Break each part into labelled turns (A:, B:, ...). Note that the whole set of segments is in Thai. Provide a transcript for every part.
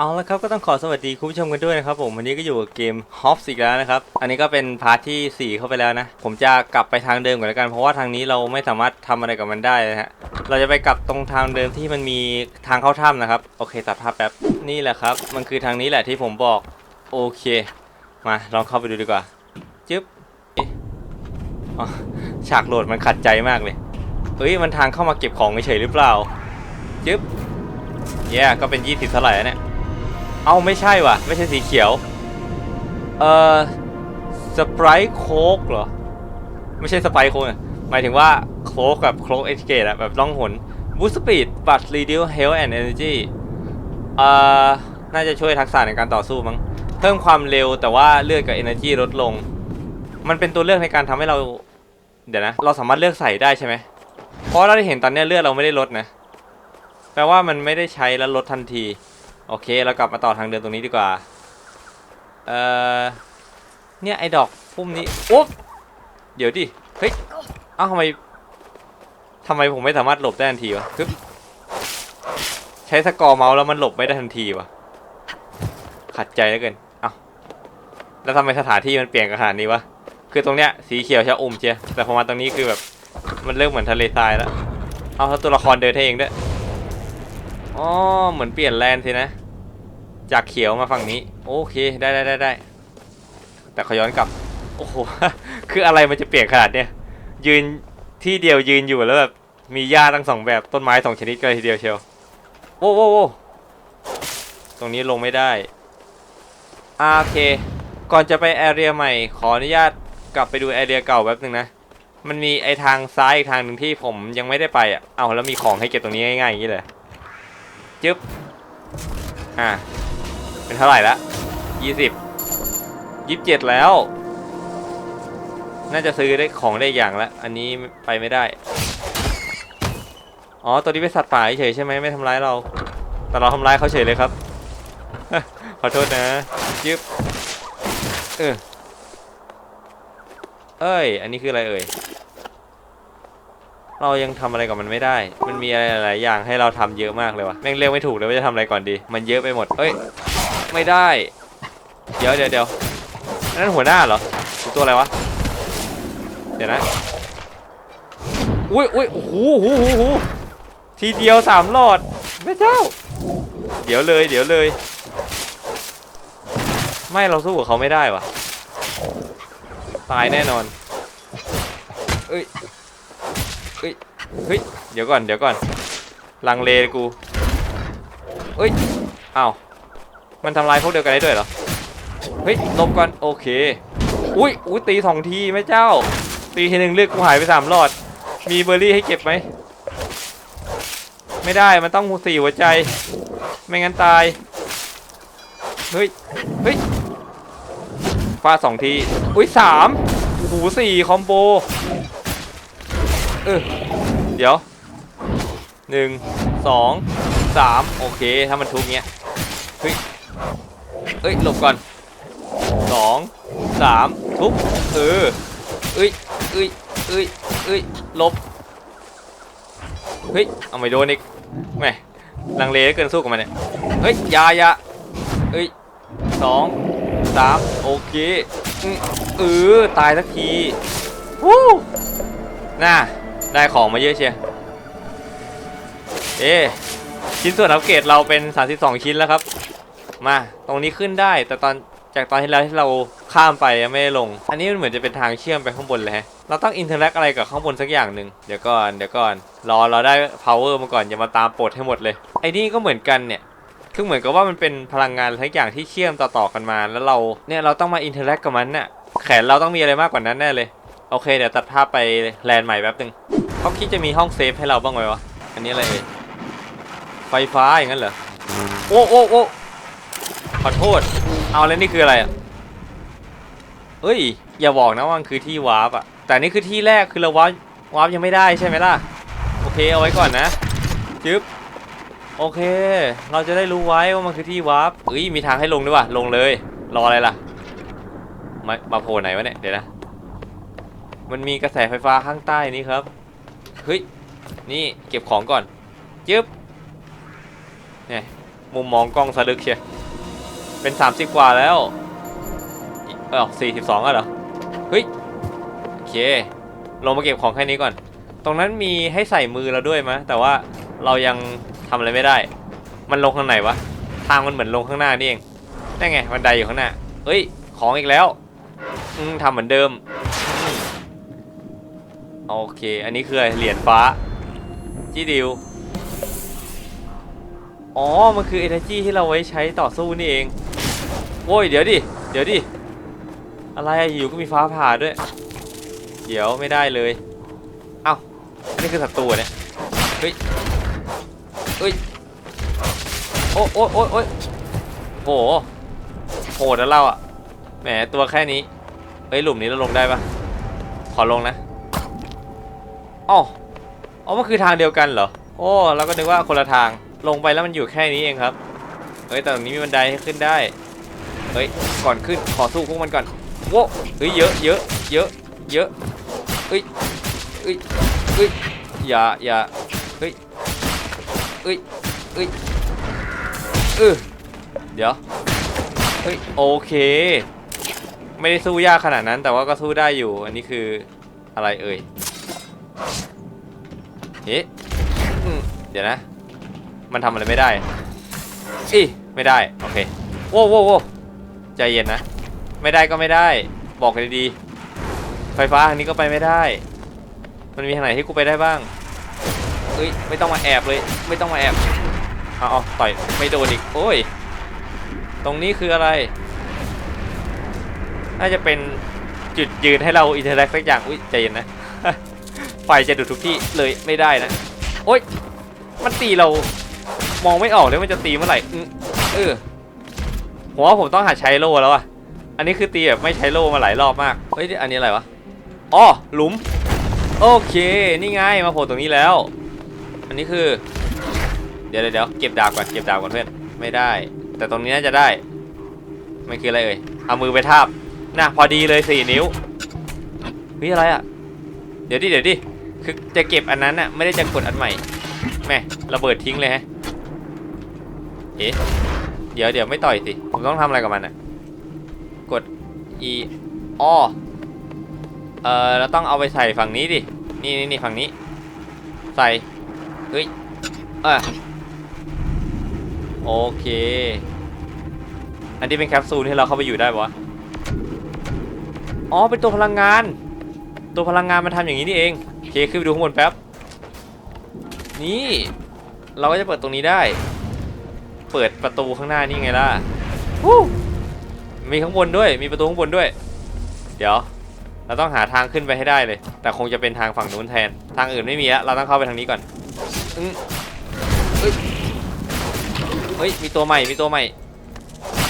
A: เอาละครับก็ต้องขอสวัสดีคุณผู้ชมกันด้วยนะครับผมวันนี้ก็อยู่กับเกม h o p s อีกแล้วนะครับ อันนี้ก็เป็นพาร์ทที่ 4 เข้าไปแล้วนะ ผมจะกลับไปทางเดิมก่อนแล้วกัน เพราะว่าทางนี้เราไม่สามารถทำอะไรกับมันได้นะฮะเราจะไปกลับตรงทางเดิมที่มันมีทางเข้าถ้ำนะครับโอเคตัดภาพแป๊บนี่แหละครับ มันคือทางนี้แหละที่ผมบอกโอเค มาลองเข้าไปดูดีกว่าจึ๊บฉากโหลดมันขัดใจมากเลยเอ้ยมันทางเข้ามาเก็บของเฉยหรือเปล่าจึ๊บเย้ก็เป็น 20เท่าไหร่แล้วเนี่ย เอาไม่ใช่ว่ะ ไม่ใช่สีเขียว เอ่อสไปร์โคกเหรอ ไม่ใช่สไปร์โคกอะหมายถึงว่าโคกกับโคกเอชเกตอะแบบล่องหนบูสปีดบัตรีดิวเฮลแอนด์เอเนจีเอ่อน่าจะช่วยทักษะในการต่อสู้มั้งเพิ่มความเร็วแต่ว่าเลือดกับ Energy ลดลง มันเป็นตัวเลือกในการทำให้เรา เดี๋ยวนะ เราสามารถเลือกใส่ได้ใช่ไหมเพราะเราได้เห็นตอนเนี้ยเลือดเราไม่ได้ลดนะ แปลว่ามันไม่ได้ใช้แล้วลดทันที โอเคเรากลับมาต่อทางเดินตรงนี้ดีกว่า เอ่อเนี่ยไอ้ดอกพุ่มนี้โอ๊บเดี๋ยวดิ เฮ้ย เอ้าทำไมทำไมผมไม่สามารถหลบได้ทันทีวะคือใช้สกอร์เมาส์แล้วมันหลบไม่ได้ทันทีวะขัดใจเหลือเกิน เอ้า แล้วทำไมสถานที่มันเปลี่ยนขนาดนี้วะ คือตรงเนี้ยสีเขียวชะอุ่มเชียแต่พอมาตรงนี้คือแบบมันเริ่มเหมือนทะเลทรายแล้ว เอาแล้วตัวละครเดินเองด้วยอ๋อเหมือนเปลี่ยนแลนด์สินะ จากเขียวมาฝั่งนี้ โอเคได้ได้ได้ได้แต่ขย้อนกลับ โอ้โห คืออะไรมันจะเปลี่ยนขนาดเนี้ยยืนที่เดียวยืนอยู่แล้วแบบมีหญ้าทั้งสองแบบต้นไม้สองชนิดกันเลยทีเดียวเชียวโอ้โหโอ้ตรงนี้ลงไม่ได้อาโอเค ก่อนจะไปแอเรียใหม่ ขออนุญาตกลับไปดูแอเรียเก่าแป๊บนึงนะ มันมีไอทางซ้ายอีกทางหนึ่งที่ผมยังไม่ได้ไปอะ เอาแล้วมีของให้เก็บตรงนี้ง่ายๆอย่างนี้เลย จึ๊บ อ่า เป็นเท่าไหร่ละยี่สิบยี่สิบเจ็ดแล้ว น่าจะซื้อได้ของได้อย่างละ อันนี้ไปไม่ได้ อ๋อ ตัวนี้เป็นสัตว์ป่าเฉยใช่ไหมไม่ทำร้ายเรา แต่เราทำร้ายเขาเฉยเลยครับ ขอโทษนะยึบเออเอ้ย อันนี้คืออะไรเอ่ย เรายังทำอะไรกับมันไม่ได้ มันมีอะไรหลายอย่างให้เราทำเยอะมากเลยวะแม่งเลือกไม่ถูกเลยว่าจะทำอะไรก่อนดี มันเยอะไปหมด เอ้ย ไม่ได้ เดี๋ยวเดี๋ยวเดี๋ยวนั่นหัวหน้าเหรอหรือตัวอะไรวะ เดี๋ยวนะ อุ้ยอุ้ยโอ้โหโอ้โหโอ้โหทีเดียวสามหลอดแม่เจ้า เดี๋ยวเลย เดี๋ยวเลย ไม่เราสู้กับเขาไม่ได้วะตายแน่นอน เอ้ยเฮ้ย เฮ้ย เดี๋ยวก่อน เดี๋ยวก่อน ลังเลกูเฮ้ย อ้าว มันทำลายพวกเดียวกันได้ด้วยเหรอ เฮ้ยลบก่อนโอเค อุ้ยอุ้ยตีสองทีแม่เจ้า ตีทีหนึ่งเลือดกูหายไปสามหลอด มีเบอร์รี่ให้เก็บไหม ไม่ได้มันต้องสี่หัวใจ ไม่งั้นตาย เฮ้ย เฮ้ยฟาดสองที อุ้ยสามหูสี่คอมโบ เออ เดี๋ยวหนึ่งสองสามโอเค ถ้ามันทุกเงี้ย เฮ้ย เอ้ยหลบก่อนสองสามทุบเออเอ้ยเอ้ยเอ้ยเอ้ยหลบเฮ้ยเอาไม่โดนอีกแหม่ลังเลเกินสู้กับมันเนี่ยเฮ้ยยายาเอ้ยสองสามโอเคเออตายสักทีวู้น่าได้ของมาเยอะเชียเอ๊ชิ้นส่วนอัปเกรดเราเป็น 32 ชิ้นแล้วครับ มาตรงนี้ขึ้นได้ แต่ตอนจากตอนที่แล้วที่เราข้ามไปยังไม่ได้ลง อันนี้มันเหมือนจะเป็นทางเชื่อมไปข้างบนเลยฮะเราต้องอินเทอร์แอคอะไรกับข้างบนสักอย่างหนึ่งเดี๋ยวก่อนเดี๋ยวก่อนรอเราได้ power มาก่อนอย่ามาตามปลดให้หมดเลย ไอ้นี่ก็เหมือนกันเนี่ยคือเหมือนกับว่ามันเป็นพลังงานทุกอย่างที่เชื่อมต่อๆกันมา แล้วเราเนี่ยเราต้องมาอินเทอร์แอคกับมันน่ะแขนเราต้องมีอะไรมากกว่านั้นแน่เลย โอเคเดี๋ยวตัดภาพไปแลนด์ใหม่แป๊บนึงเขาคิดจะมีห้องเซฟให้เราบ้างไหมวะอันนี้อะไรเอ่ยไฟฟ้าอย่างนั้นเหรอโอ้โอ้โอ้ ขอโทษ เอาแล้วนี่คืออะไรอะเอ้ย อย่าบอกนะว่ามันคือที่วาร์ปอะ แต่นี่คือที่แรกคือเราวาร์ปวาร์ปยังไม่ได้ใช่ไหมล่ะ โอเคเอาไว้ก่อนนะจึ๊บโอเค เราจะได้รู้ไว้ว่ามันคือที่วาร์ปเอ้ยมีทางให้ลงด้วยว่ะลงเลย รออะไรล่ะ มามาโผล่ไหนวะเนี่ยเดี๋ยวนะ มันมีกระแสไฟฟ้าข้างใต้นี้ครับเฮ้ยนี่เก็บของก่อนจึ๊บเนี่ยมุมมองกล้องสะลึกเชีย เป็นสามสิบกว่าแล้ว เออสี่สิบสองอะเหรอ เฮ้ย โอเค ลงมาเก็บของแค่นี้ก่อน ตรงนั้นมีให้ใส่มือเราด้วยมะ แต่ว่าเรายังทำอะไรไม่ได้ มันลงข้างไหนวะ ทางมันเหมือนลงข้างหน้านี่เอง นั่นไงบันไดอยู่ข้างหน้า เฮ้ย ของอีกแล้ว อืมทำเหมือนเดิม โอเค อันนี้คืออะไรเหรียญฟ้าจีดิวอ๋อ มันคือ energy ที่เราไว้ใช้ต่อสู้นี่เอง โอ้ยเดี๋ยวดิ เดี๋ยวดิ อะไรอะอยู่ก็มีฟ้าผ่าด้วย เดี๋ยวไม่ได้เลย เอ้าอันนี้คือศัตรูเนี่ย เฮ้ย เฮ้ย โอ้โอ้โอ้โอ้ยโหโหดนะเราอะแหมตัวแค่นี้ เฮ้ยหลุมนี้เราลงได้ปะขอลงนะอ๋ออ๋อมันคือทางเดียวกันเหรอ โอ้เราก็นึกว่าคนละทาง ลงไปแล้วมันอยู่แค่นี้เองครับ เฮ้ยแต่ตรงนี้มีบันไดให้ขึ้นได้ เฮ้ย ก่อนขึ้น ขอสู้พวกมันก่อนโว้เฮ้ย เยอะ เยอะ เยอะ เยอะเฮ้ยเฮ้ยเฮ้ย อย่า อย่า เฮ้ยเฮ้ยเฮ้ยเออเดี๋ยว เฮ้ย โอเค ไม่ได้สู้ยากขนาดนั้น แต่ว่าก็สู้ได้อยู่ อันนี้คืออะไรเอ่ย เฮ้อืมเดี๋ยวนะ มันทำอะไรไม่ได้อีไม่ได้ โอเค โว้โว้โว้ ใจเย็นนะ ไม่ได้ก็ไม่ได้ บอกเลยดีๆ ไฟฟ้าทางนี้ก็ไปไม่ได้ มันมีทางไหนที่กูไปได้บ้างเอ้ย ไม่ต้องมาแอบเลย ไม่ต้องมาแอบเอาเอาต่อยไม่โดนอีก โอ้ย ตรงนี้คืออะไร น่าจะเป็นจุดยืนให้เราอินเทอร์แอคสักอย่าง อุ้ยใจเย็นนะ ไฟจะดูดทุกที่เลยไม่ได้นะ โอ๊ยมันตีเรามองไม่ออกเลยมันจะตีเมื่อไหร่อืมเออ ผมว่าผมต้องหัดใช้โล่แล้วอะอันนี้คือตีแบบไม่ใช้โล่มาหลายรอบมาก เฮ้ย อันนี้อะไรวะ อ๋อ หลุม โอเค นี่ไง มาโผล่ตรงนี้แล้ว อันนี้คือ เดี๋ยวเดี๋ยวเก็บดาบก่อน เก็บดาบก่อนเพื่อน ไม่ได้ แต่ตรงนี้น่าจะได้ มันคืออะไรเอ่ย เอามือไปทาบน่ะพอดีเลยสี่นิ้วเฮ้ยอะไรอะเดี๋ยวดิ เดี๋ยวดิ คือจะเก็บอันนั้นน่ะไม่ได้จะกดอันใหม่ แม่ระเบิดทิ้งเลยฮะ เอ๊ะ ดี๋ยวเดี๋ยวไม่ต่อยสิผมต้องทำอะไรกับมันอะกด E อ้อเออเราต้องเอาไปใส่ฝั่งนี้ดิ นี่นี่นี่ฝั่งนี้ ใส่ เฮ้ยอะโอเค อันนี้เป็นแคปซูลที่เราเข้าไปอยู่ได้ปะวะอ๋อ เป็นตัวพลังงาน ตัวพลังงานมันทำอย่างนี้นี่เอง โอเค ขึ้นไปดูข้างบนแป๊บ นี่ เราก็จะเปิดตรงนี้ได้ เปิดประตูข้างหน้านี่ไงล่ะวู้มีข้างบนด้วย มีประตูข้างบนด้วย เดี๋ยว เราต้องหาทางขึ้นไปให้ได้เลย แต่คงจะเป็นทางฝั่งนู้นแทน ทางอื่นไม่มีแล้วเราต้องเข้าไปทางนี้ก่อนอืมเฮ้ยเฮ้ย มีตัวใหม่ มีตัวใหม่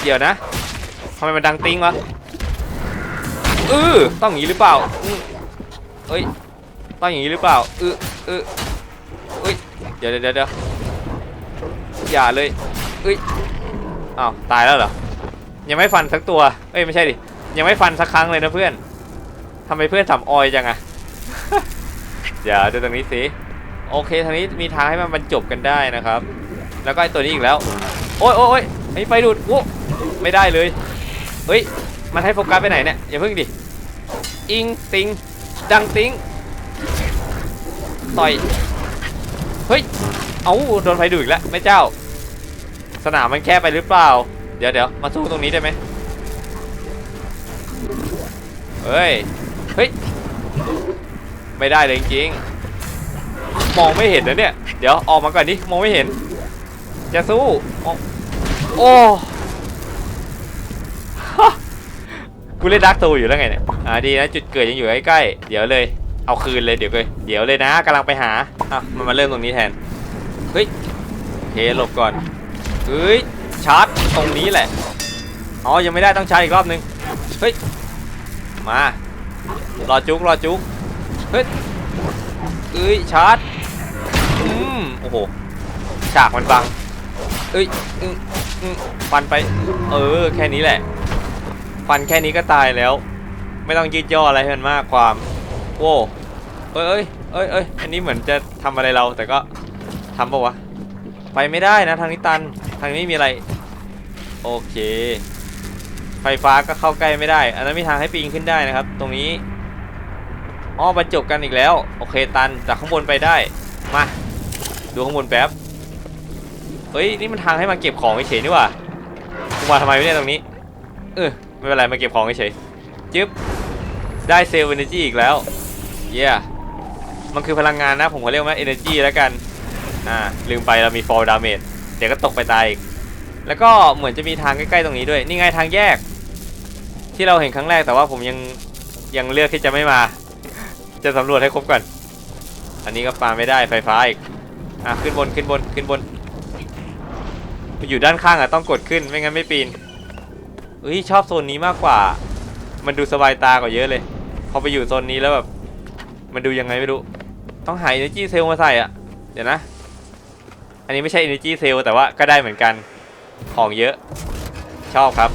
A: เดี๋ยวนะทำไมมันดังติ้งวะเออต้องอย่างนี้หรือเปล่าอืมเฮ้ย ต้องอย่างนี้หรือเปล่าเออเออเฮ้ย เดี๋ยวเดี๋ยวเดี๋ยวอย่าเลยเอ้ยอ้าวตายแล้วเหรอ ยังไม่ฟันสักตัว เอ้ยไม่ใช่ดิ ยังไม่ฟันสักครั้งเลยนะเพื่อนทำไมเพื่อนสำออยจังอะเดี๋ยวดูตรงนี้สิ โอเคทางนี้มีทางให้มันบรรจบกันได้นะครับ แล้วก็ไอตัวนี้อีกแล้ว โอ้ยโอ้ยโอ้ยไอ้ไฟดูดโอ้ไม่ได้เลย เฮ้ย มันให้โฟกัสไปไหนเนี่ย อย่าเพิ่งดิ อิงติง ดังติง ต่อย เฮ้ย เอาโดนไฟดูดอีกแล้วแม่เจ้า สนามมันแคบไปหรือเปล่า เดี๋ยวเดี๋ยวมาสู้ตรงนี้ได้ไหมเฮ้ย เฮ้ย ไม่ได้เลยจริงๆมองไม่เห็นนะเนี่ย เดี๋ยวออกมาก่อนดิ มองไม่เห็น จะสู้มองโอ้กูเล่นดักตูอยู่แล้วไงเนี่ย อ่าดีนะจุดเกิดยังอยู่ใกล้ๆ เดี๋ยวเลย เอาคืนเลยเดี๋ยวเลยเดี๋ยวเลยนะกำลังไปหา อะมันมาเริ่มตรงนี้แทน เฮ้ยเคหลบก่อน เฮ้ยชาร์จตรงนี้แหละอ๋อยังไม่ได้ต้องชาร์จอีกรอบนึงเฮ้ยมารอจุกรอจุกเฮ้ยเอ้ยชาร์จอืมโอ้โหฉากมันบังเอ้ยอืมอืมฟันไปเออแค่นี้แหละฟันแค่นี้ก็ตายแล้ว ไม่ต้องยืดย่ออะไรให้มันมากความโว้เอ้ยเอ้ยเอ้ยเอ้ยอันนี้เหมือนจะทำอะไรเราแต่ก็ทำปะวะไปไม่ได้นะทางนี้ตัน ทางนี้มีอะไร โอเค ไฟฟ้าก็เข้าใกล้ไม่ได้ อันนั้นมีทางให้ปีนขึ้นได้นะครับ ตรงนี้อ๋อบรรจบกันอีกแล้ว โอเคตันจากข้างบนไปได้ มา ดูข้างบนแป๊บ เฮ้ย นี่มันทางให้มาเก็บของเฉยนี่ว่ากูมาทำไมวะเนี่ยตรงนี้ เออไม่เป็นไรมาเก็บของเฉยจึ๊บ ได้เซลล์เอเนจีอีกแล้ว เย้มันคือพลังงานนะ ผมขอเรียกว่าเอเนจีแล้วกัน อ่า ลืมไปเรามี fall damage เเดี๋ยวก็ตกไปตายอีกแล้วก็เหมือนจะมีทางใกล้ๆตรงนี้ด้วย นี่ไงทางแยก ที่เราเห็นครั้งแรกแต่ว่าผมยังยังเลือกที่จะไม่มา จะสำรวจให้ครบก่อน อันนี้ก็ปาไม่ได้ไฟฟ้าอีกอะขึ้นบนขึ้นบนขึ้นบน อยู่ด้านข้างอะต้องกดขึ้นไม่งั้นไม่ปีนเฮ้ยชอบโซนนี้มากกว่า มันดูสบายตากว่าเยอะเลย พอไปอยู่โซนนี้แล้วแบบ มันดูยังไงไม่รู้ ต้องหา energy cell มาใส่อะ เดี๋ยวนะ อันนี้ไม่ใช่ energy cell แต่ว่าก็ได้เหมือนกัน ของเยอะ ชอบครับ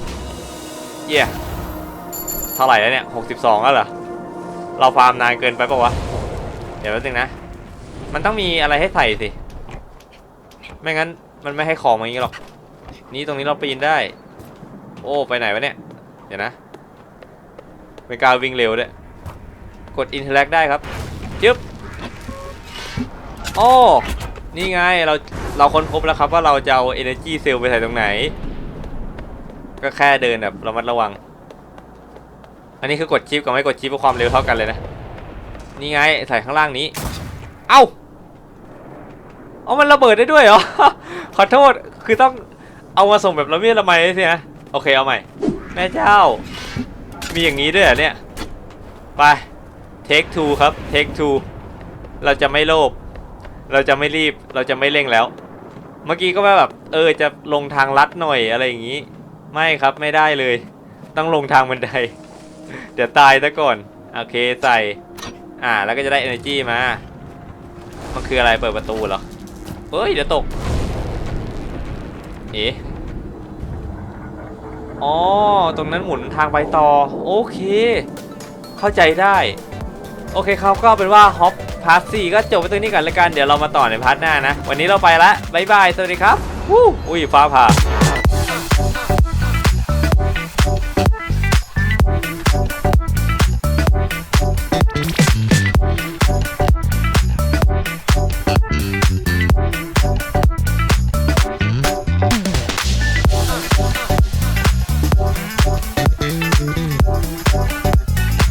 A: เยี่ยเท่าไหร่แล้วเนี่ย 62 แล้วเหรอ เราฟาร์มนานเกินไปปะวะ เดี๋ยวแป๊บนึงนะ มันต้องมีอะไรให้ใส่สิ ไม่งั้นมันไม่ให้ของมาอย่างนี้หรอก นี่ตรงนี้เราปีนได้ โอ้ ไปไหนวะเนี่ย เดี๋ยวนะเป็นการวิ่งเร็วด้วย กด interact ได้ครับ จึ๊บโอ้นี่ไง เรา เราค้นพบแล้วครับว่าเราจะเอา energy cell ไปใส่ตรงไหน ก็แค่เดินแบบระมัดระวัง อันนี้คือกดชิปกับไม่กดชิปเพื่อความเร็วเท่ากันเลยนะ นี่ไงใส่ข้างล่างนี้ เอ้าเอามันระเบิดได้ด้วยเหรอ ขอโทษ คือต้องเอามาส่งแบบละเมียดละไมสินะโอเคเอาใหม่ แม่เจ้า มีอย่างนี้ด้วยเหรอเนี่ย ไป take two ครับ take two เราจะไม่โลภเราจะไม่รีบ เราจะไม่เร่งแล้ว เมื่อกี้ก็ว่าแบบ เออจะลงทางลัดหน่อยอะไรอย่างนี้ ไม่ครับไม่ได้เลย ต้องลงทางบันได เดี๋ยวตายซะก่อน โอเคใส่ อ่าแล้วก็จะได้ energy มา มันคืออะไรเปิดประตูเหรอเฮ้ยเดี๋ยวตก เอ๊ะอ๋อ ตรงนั้นหมุนทางไปต่อ โอเค เข้าใจได้ โอเคครับก็เป็นว่าฮอปพาร์ทสี่ก็จบไปตรงนี้ก่อนแล้วกันเดี๋ยวเรามาต่อในพาร์ทหน้านะ วันนี้เราไปละบ๊ายบาย สวัสดีครับวู้อุ้ยฟ้าผ่า